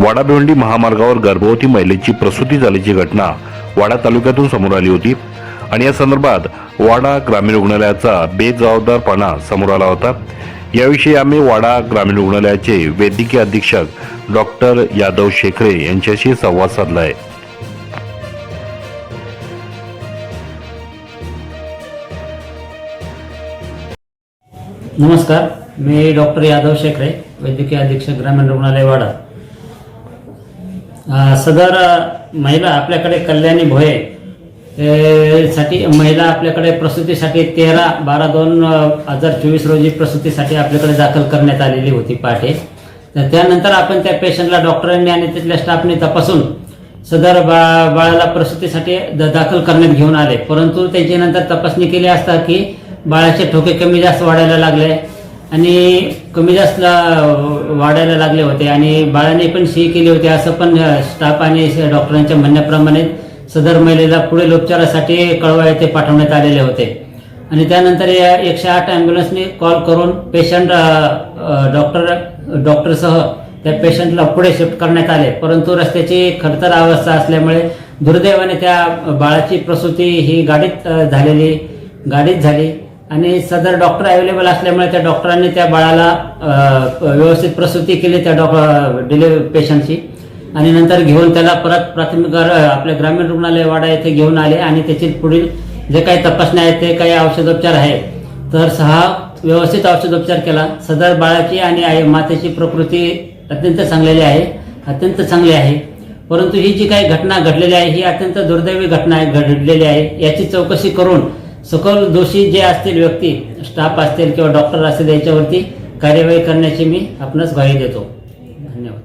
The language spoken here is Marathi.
वाडाभिवंडी महामार्गावर गर्भवती महिलेची प्रसूती झाल्याची घटना वाडा तालुक्यातून समोर आली होती. आणि या संदर्भात वाडा ग्रामीण रुग्णालयाचा बेजबाबदारपणा समोर आला होता. याविषयी आम्ही वाडा ग्रामीण रुग्णालयाचे वैद्यकीय अधीक्षक डॉक्टर यादव शेखरे यांच्याशी संवाद साधला आहे नमस्कार मी डॉक्टर यादव शेखरे वैद्यकीय अधीक्षक ग्रामीण रुग्णालय वाडा. सदर महिला आपल्याकडे कल्याणी भोये साठी महिला आपल्याकडे प्रसूतीसाठी तेरा बारा दोन हजार चोवीस रोजी प्रसूतीसाठी आपल्याकडे दाखल करण्यात आलेली होती पहाटे तर त्यानंतर आपण त्या पेशंटला डॉक्टरांनी आणि तिथल्या स्टाफने तपासून सदर बा बाळाला प्रसूतीसाठी द- दाखल करण्यात घेऊन आले. परंतु त्याची नंतर तपासणी केली असता की बाळाचे ठोके कमी जास्त वाढायला लागले. आणि कमी जास्त वाढायला लागले होते आणि बाळाने पण शी केली होती असं पण स्टाफ आणि डॉक्टरांच्या म्हणण्याप्रमाणे सदर महिलेला पुढील उपचारासाठी कळवा येथे पाठवण्यात आलेले होते. आणि त्यानंतर या एकशे आठ ॲम्ब्युलन्सने कॉल करून पेशंट डॉक्टर डॉक्टरसह त्या पेशंटला पुढे शिफ्ट करण्यात आले. परंतु रस्त्याची खडतर अवस्था असल्यामुळे दुर्दैवाने त्या बाळाची प्रसूती ही गाडीत झालेली गाडीत झाली. आणि सदर डॉक्टर अवेलेबल असल्यामुळे त्या डॉक्टरांनी त्या बाळाला व्यवस्थित प्रसूती केली त्या डॉक्टर डिलिव्हरी पेशंटची. आणि नंतर घेऊन त्याला परत प्राथमिक आपल्या ग्रामीण रुग्णालय वाडा येथे घेऊन आले आणि त्याची पुढील जे काही तपासण्या आहेत ते काही औषधोपचार आहे तर सहा व्यवस्थित औषधोपचार केला. सदर बाळाची आणि आई मातेची प्रकृती अत्यंत चांगलेली आहे अत्यंत चांगली आहे. परंतु ही जी काही घटना घडलेली आहे ही अत्यंत दुर्दैवी घटना घडलेली आहे. याची चौकशी करून सकल दोषी जे असतील व्यक्ती स्टाफ असतील किंवा डॉक्टर असतील यांच्यावरती कार्यवाही करण्याची मी आपणास ग्वाही देतो. धन्यवाद.